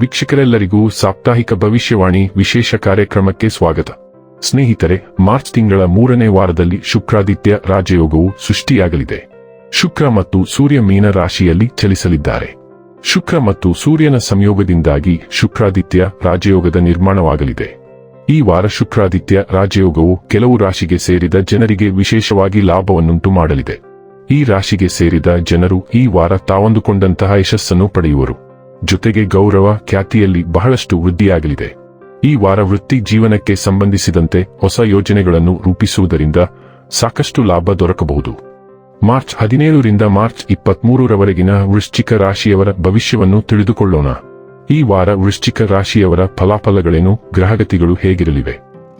ವೀಕ್ಷಕರೆಲ್ಲರಿಗೂ ಸಾಪ್ತಾಹಿಕ ಭವಿಷ್ಯವಾಣಿ ವಿಶೇಷ ಕಾರ್ಯಕ್ರಮಕ್ಕೆ ಸ್ವಾಗತ. ಸ್ನೇಹಿತರೆ, ಮಾರ್ಚ್ ತಿಂಗಳ ಮೂರನೇ ವಾರದಲ್ಲಿ ಶುಕ್ರಾದಿತ್ಯ ರಾಜಯೋಗವು ಸೃಷ್ಟಿಯಾಗಲಿದೆ. ಶುಕ್ರ ಮತ್ತು ಸೂರ್ಯ ಮೀನ ರಾಶಿಯಲ್ಲಿ ಚಲಿಸಲಿದ್ದಾರೆ. ಶುಕ್ರ ಮತ್ತು ಸೂರ್ಯನ ಸಂಯೋಗದಿಂದಾಗಿ ಶುಕ್ರಾದಿತ್ಯ ರಾಜಯೋಗದ ನಿರ್ಮಾಣವಾಗಲಿದೆ. ಈ ವಾರ ಶುಕ್ರಾದಿತ್ಯ ರಾಜಯೋಗವು ಕೆಲವು ರಾಶಿಗೆ ಸೇರಿದ ಜನರಿಗೆ ವಿಶೇಷವಾಗಿ ಲಾಭವನ್ನುಂಟು ಮಾಡಲಿದೆ. ಈ ರಾಶಿಗೆ ಸೇರಿದ ಜನರು ಈ ವಾರ ತಾವಂದುಕೊಂಡಂತಹ ಯಶಸ್ಸನ್ನು ಪಡೆಯುವರು. ಜೊತೆಗೆ ಗೌರವ ಖ್ಯಾತಿಯಲ್ಲಿ ಬಹಳಷ್ಟು ವೃದ್ಧಿಯಾಗಲಿದೆ. ಈ ವಾರ ವೃತ್ತಿ ಜೀವನಕ್ಕೆ ಸಂಬಂಧಿಸಿದಂತೆ ಹೊಸ ಯೋಜನೆಗಳನ್ನು ರೂಪಿಸುವುದರಿಂದ ಸಾಕಷ್ಟು ಲಾಭ ದೊರಕಬಹುದು. ಮಾರ್ಚ್ ಹದಿನೇಳರಿಂದ ಮಾರ್ಚ್ ಇಪ್ಪತ್ಮೂರರವರೆಗಿನ ವೃಶ್ಚಿಕ ರಾಶಿಯವರ ಭವಿಷ್ಯವನ್ನು ತಿಳಿದುಕೊಳ್ಳೋಣ. ಈ ವಾರ ವೃಶ್ಚಿಕ ರಾಶಿಯವರ ಫಲಾಫಲಗಳೇನು, ಗ್ರಹಗತಿಗಳು ಹೇಗಿರಲಿವೆ?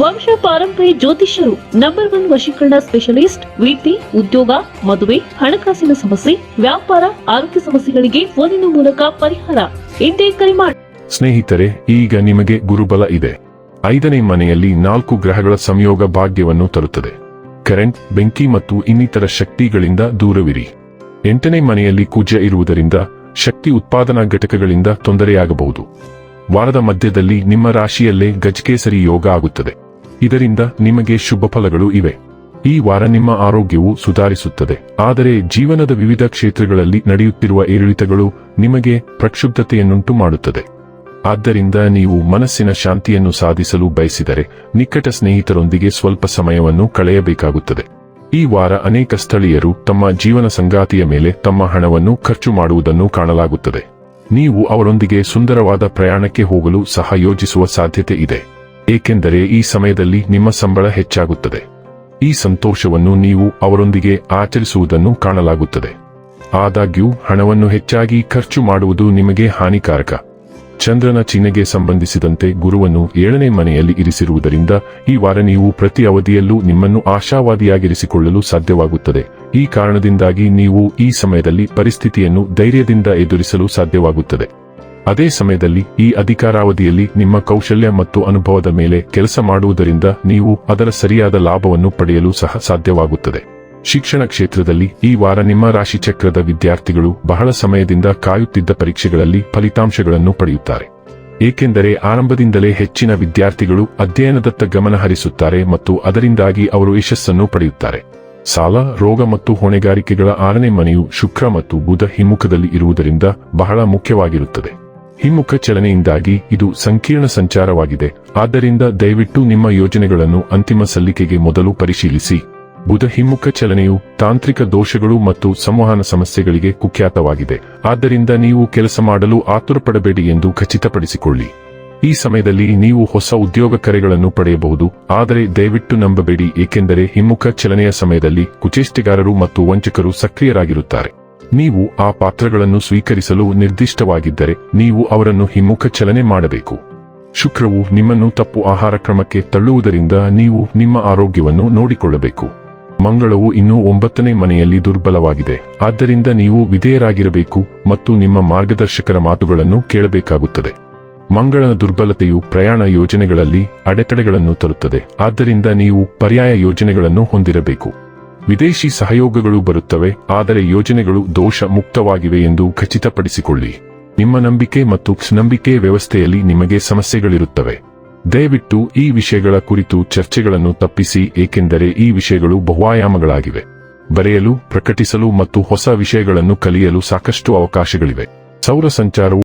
ವಂಶ ಪಾರಂಪರ್ಯ ಜ್ಯೋತಿಷ್ಯರು ನಂಬರ್ ಒನ್ ವಶೀಕರಣ ಸ್ಪೆಷಲಿಸ್ಟ್ ವೃತ್ತಿ ಉದ್ಯೋಗ, ಮದುವೆ, ಹಣಕಾಸಿನ ಸಮಸ್ಯೆ, ವ್ಯಾಪಾರ, ಆರೋಗ್ಯ ಸಮಸ್ಯೆಗಳಿಗೆ ಫೋನಿನ ಮೂಲಕ ಪರಿಹಾರ. ಇಂದೇ ಕರೆ ಮಾಡಿ ಸ್ನೇಹಿತರೆ, ಈಗ ನಿಮಗೆ ಗುರುಬಲ ಇದೆ. ಐದನೇ ಮನೆಯಲ್ಲಿ ನಾಲ್ಕು ಗ್ರಹಗಳ ಸಂಯೋಗ ಭಾಗ್ಯವನ್ನು ತರುತ್ತದೆ. ಕರೆಂಟ್ ಬೆಂಕಿ ಮತ್ತು ಇನ್ನಿತರ ಶಕ್ತಿಗಳಿಂದ ದೂರವಿರಿ. ಎಂಟನೇ ಮನೆಯಲ್ಲಿ ಕುಜ ಇರುವುದರಿಂದ ಶಕ್ತಿ ಉತ್ಪಾದನಾ ಘಟಕಗಳಿಂದ ತೊಂದರೆಯಾಗಬಹುದು. ವಾರದ ಮಧ್ಯದಲ್ಲಿ ನಿಮ್ಮ ರಾಶಿಯಲ್ಲೇ ಗಜಕೇಸರಿ ಯೋಗ ಆಗುತ್ತದೆ. ಇದರಿಂದ ನಿಮಗೆ ಶುಭ ಫಲಗಳು ಇವೆ. ಈ ವಾರ ನಿಮ್ಮ ಆರೋಗ್ಯವು ಸುಧಾರಿಸುತ್ತದೆ. ಆದರೆ ಜೀವನದ ವಿವಿಧ ಕ್ಷೇತ್ರಗಳಲ್ಲಿ ನಡೆಯುತ್ತಿರುವ ಏರಿಳಿತಗಳು ನಿಮಗೆ ಪ್ರಕ್ಷುಬ್ಧತೆಯನ್ನುಂಟು ಮಾಡುತ್ತದೆ. ಆದ್ದರಿಂದ ನೀವು ಮನಸ್ಸಿನ ಶಾಂತಿಯನ್ನು ಸಾಧಿಸಲು ಬಯಸಿದರೆ ನಿಕಟ ಸ್ನೇಹಿತರೊಂದಿಗೆ ಸ್ವಲ್ಪ ಸಮಯವನ್ನು ಕಳೆಯಬೇಕಾಗುತ್ತದೆ. ಈ ವಾರ ಅನೇಕ ಸ್ಥಳೀಯರು ತಮ್ಮ ಜೀವನ ಸಂಗಾತಿಯ ಮೇಲೆ ತಮ್ಮ ಹಣವನ್ನು ಖರ್ಚು ಮಾಡುವುದನ್ನು ಕಾಣಲಾಗುತ್ತದೆ. ನೀವು ಅವರೊಂದಿಗೆ ಸುಂದರವಾದ ಪ್ರಯಾಣಕ್ಕೆ ಹೋಗಲು ಸಹ ಯೋಜಿಸುವ ಸಾಧ್ಯತೆ ಇದೆ. ಏಕೆಂದರೆ ಈ ಸಮಯದಲ್ಲಿ ನಿಮ್ಮ ಸಂಬಳ ಹೆಚ್ಚಾಗುತ್ತದೆ. ಈ ಸಂತೋಷವನ್ನು ನೀವು ಅವರೊಂದಿಗೆ ಆಚರಿಸುವುದನ್ನು ಕಾಣಲಾಗುತ್ತದೆ. ಆದಾಗ್ಯೂ, ಹಣವನ್ನು ಹೆಚ್ಚಾಗಿ ಖರ್ಚು ಮಾಡುವುದು ನಿಮಗೆ ಹಾನಿಕಾರಕ. ಚಂದ್ರನ ಚಿಹ್ನೆಗೆ ಸಂಬಂಧಿಸಿದಂತೆ ಗುರುವನ್ನು ಏಳನೇ ಮನೆಯಲ್ಲಿ ಇರಿಸಿರುವುದರಿಂದ ಈ ವಾರ ನೀವು ಪ್ರತಿ ಅವಧಿಯಲ್ಲೂ ನಿಮ್ಮನ್ನು ಆಶಾವಾದಿಯಾಗಿರಿಸಿಕೊಳ್ಳಲು ಸಾಧ್ಯವಾಗುತ್ತದೆ. ಈ ಕಾರಣದಿಂದಾಗಿ ನೀವು ಈ ಸಮಯದಲ್ಲಿ ಪರಿಸ್ಥಿತಿಯನ್ನು ಧೈರ್ಯದಿಂದ ಎದುರಿಸಲು ಸಾಧ್ಯವಾಗುತ್ತದೆ. ಅದೇ ಸಮಯದಲ್ಲಿ ಈ ಅಧಿಕಾರಾವಧಿಯಲ್ಲಿ ನಿಮ್ಮ ಕೌಶಲ್ಯ ಮತ್ತು ಅನುಭವದ ಮೇಲೆ ಕೆಲಸ ಮಾಡುವುದರಿಂದ ನೀವು ಅದರ ಸರಿಯಾದ ಲಾಭವನ್ನು ಪಡೆಯಲು ಸಹ ಸಾಧ್ಯವಾಗುತ್ತದೆ. ಶಿಕ್ಷಣ ಕ್ಷೇತ್ರದಲ್ಲಿ ಈ ವಾರ ನಿಮ್ಮ ರಾಶಿಚಕ್ರದ ವಿದ್ಯಾರ್ಥಿಗಳು ಬಹಳ ಸಮಯದಿಂದ ಕಾಯುತ್ತಿದ್ದ ಪರೀಕ್ಷೆಗಳಲ್ಲಿ ಫಲಿತಾಂಶಗಳನ್ನು ಪಡೆಯುತ್ತಾರೆ. ಏಕೆಂದರೆ ಆರಂಭದಿಂದಲೇ ಹೆಚ್ಚಿನ ವಿದ್ಯಾರ್ಥಿಗಳು ಅಧ್ಯಯನದತ್ತ ಗಮನ ಹರಿಸುತ್ತಾರೆ ಮತ್ತು ಅದರಿಂದಾಗಿ ಅವರು ಯಶಸ್ಸನ್ನು ಪಡೆಯುತ್ತಾರೆ. ಸಾಲ, ರೋಗ ಮತ್ತು ಹೊಣೆಗಾರಿಕೆಗಳ ಆರನೇ ಮನೆಯು ಶುಕ್ರ ಮತ್ತು ಬುಧ ಹಿಮ್ಮುಖದಲ್ಲಿ ಇರುವುದರಿಂದ ಬಹಳ ಮುಖ್ಯವಾಗಿರುತ್ತದೆ. ಹಿಮ್ಮುಖ ಚಲನೆಯಿಂದಾಗಿ ಇದು ಸಂಕೀರ್ಣ ಸಂಚಾರವಾಗಿದೆ. ಆದ್ದರಿಂದ ದಯವಿಟ್ಟು ನಿಮ್ಮ ಯೋಜನೆಗಳನ್ನು ಅಂತಿಮ ಸಲ್ಲಿಕೆಗೆ ಮೊದಲು ಪರಿಶೀಲಿಸಿ. ಬುಧ ಹಿಮ್ಮುಖ ಚಲನೆಯು ತಾಂತ್ರಿಕ ದೋಷಗಳು ಮತ್ತು ಸಂವಹನ ಸಮಸ್ಯೆಗಳಿಗೆ ಕುಖ್ಯಾತವಾಗಿದೆ. ಆದ್ದರಿಂದ ನೀವು ಕೆಲಸ ಮಾಡಲು ಆತುರಪಡಬೇಡಿ ಎಂದು ಖಚಿತಪಡಿಸಿಕೊಳ್ಳಿ. ಈ ಸಮಯದಲ್ಲಿ ನೀವು ಹೊಸ ಉದ್ಯೋಗ ಕರೆಗಳನ್ನು ಪಡೆಯಬಹುದು, ಆದರೆ ದಯವಿಟ್ಟು ನಂಬಬೇಡಿ, ಏಕೆಂದರೆ ಹಿಮ್ಮುಖ ಚಲನೆಯ ಸಮಯದಲ್ಲಿ ಕುಚೇಷ್ಟಿಗಾರರು ಮತ್ತು ವಂಚಕರು ಸಕ್ರಿಯರಾಗಿರುತ್ತಾರೆ. ನೀವು ಆ ಪಾತ್ರಗಳನ್ನು ಸ್ವೀಕರಿಸಲು ನಿರ್ದಿಷ್ಟವಾಗಿದ್ದರೆ ನೀವು ಅವರನ್ನು ಹಿಮ್ಮುಖ ಚಲನೆ ಮಾಡಬೇಕು. ಶುಕ್ರವು ನಿಮ್ಮನ್ನು ತಪ್ಪು ಆಹಾರ ಕ್ರಮಕ್ಕೆ ತಳ್ಳುವುದರಿಂದ ನೀವು ನಿಮ್ಮ ಆರೋಗ್ಯವನ್ನು ನೋಡಿಕೊಳ್ಳಬೇಕು. ಮಂಗಳವು ಇನ್ನೂ ಒಂಬತ್ತನೇ ಮನೆಯಲ್ಲಿ ದುರ್ಬಲವಾಗಿದೆ. ಆದ್ದರಿಂದ ನೀವು ವಿಧೇಯರಾಗಿರಬೇಕು ಮತ್ತು ನಿಮ್ಮ ಮಾರ್ಗದರ್ಶಕರ ಮಾತುಗಳನ್ನು ಕೇಳಬೇಕಾಗುತ್ತದೆ. ಮಂಗಳನ ದುರ್ಬಲತೆಯು ಪ್ರಯಾಣ ಯೋಜನೆಗಳಲ್ಲಿ ಅಡೆತಡೆಗಳನ್ನು ತರುತ್ತದೆ. ಆದ್ದರಿಂದ ನೀವು ಪರ್ಯಾಯ ಯೋಜನೆಗಳನ್ನು ಹೊಂದಿರಬೇಕು. ವಿದೇಶಿ ಸಹಯೋಗಗಳು ಬರುತ್ತವೆ, ಆದರೆ ಯೋಜನೆಗಳು ದೋಷ ಮುಕ್ತವಾಗಿವೆ ಎಂದು ಖಚಿತಪಡಿಸಿಕೊಳ್ಳಿ. ನಿಮ್ಮ ನಂಬಿಕೆ ಮತ್ತು ನಂಬಿಕೆ ವ್ಯವಸ್ಥೆಯಲ್ಲಿ ನಿಮಗೆ ಸಮಸ್ಯೆಗಳಿರುತ್ತವೆ. ದಯವಿಟ್ಟು ಈ ವಿಷಯಗಳ ಕುರಿತು ಚರ್ಚೆಗಳನ್ನು ತಪ್ಪಿಸಿ, ಏಕೆಂದರೆ ಈ ವಿಷಯಗಳು ಬಹುಆಯಾಮಗಳಾಗಿವೆ. ಬರೆಯಲು, ಪ್ರಕಟಿಸಲು ಮತ್ತು ಹೊಸ ವಿಷಯಗಳನ್ನು ಕಲಿಯಲು ಸಾಕಷ್ಟು ಅವಕಾಶಗಳಿವೆ. ಸೌರ ಸಂಚಾರವು